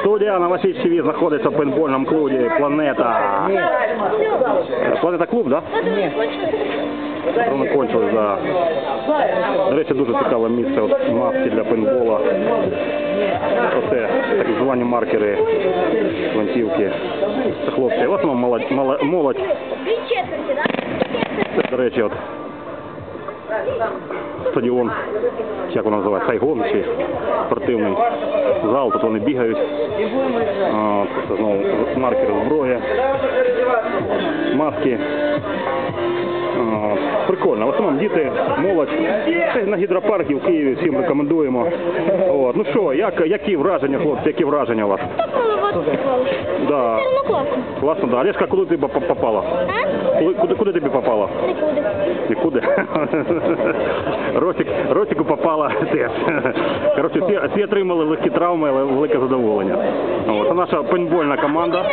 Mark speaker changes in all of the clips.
Speaker 1: Студія на Василь ТВ знаходиться в пейнтбольному клубі Планета. Планета клуб, так?
Speaker 2: Ні.
Speaker 1: Да? Воно кончилось, да. До речі, дуже цікаве місце. От маски для пейнтбола. Оце так звані маркери, гвинтівки. Це хлопці. В основному молодь, молодь? Це, до речі, от стадіон, як воно називається, Сайгон чи спортивний зал, тут вони бігають. А, Це знову маркери зброї, маски. А, Прикольно. В основному діти, молодь. Це на гідропаркі в Києві всім рекомендуємо. От. Ну що, як, які враження, хлопці, які враження у вас? Да.
Speaker 2: Все класно.
Speaker 1: Класно, да. Олежка, куди ти поп- попала?
Speaker 2: А?
Speaker 1: Куди, куди, куди тобі попало?
Speaker 2: Нікуди.
Speaker 1: Нікуди. Росік, Росіку попала теж. Коротше, всі, всі отримали легкі травми, але велике задоволення. От, це наша пейнтбольна команда.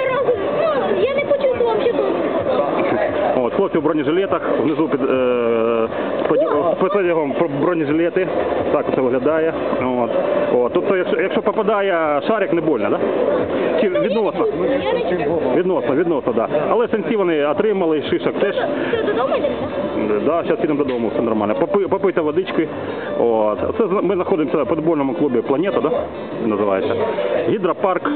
Speaker 2: Я не почувствував, що тут.
Speaker 1: От, хлопці в бронежилетах, внизу під е, з потягом бронежилети. Так це виглядає. От. От. Тобто, якщо, якщо попадає шарик, не больно? Да? Чи відносно?
Speaker 2: Чую.
Speaker 1: Відносно, відносно, так. Да. Але сенсі вони отримали, шишок теж.
Speaker 2: Додому?
Speaker 1: Да, зараз підемо додому, все нормально. Попи, попийте водички. От. Це ми знаходимося в футбольному клубі Планета, да? називається. Гідропарк,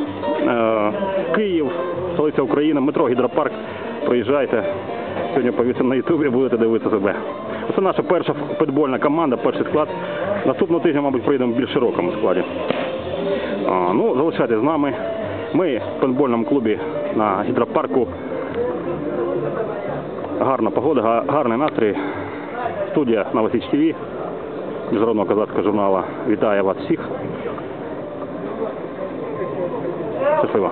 Speaker 1: е, Київ, столиця України, метро Гідропарк. Приїжджайте. Сьогодні повісимо на Ютубі, будете дивитися себе. Це наша перша футбольна команда, перший склад. Наступного тижня, мабуть, приїдемо в більш широкому складі. А, ну, залишайтесь з нами. Ми в футбольному клубі на гідропарку. Гарна погода, гарний настрій. Студія Новосіч ТВ, міжнародного козацького журналу. Вітаю вас всіх. Щасливо.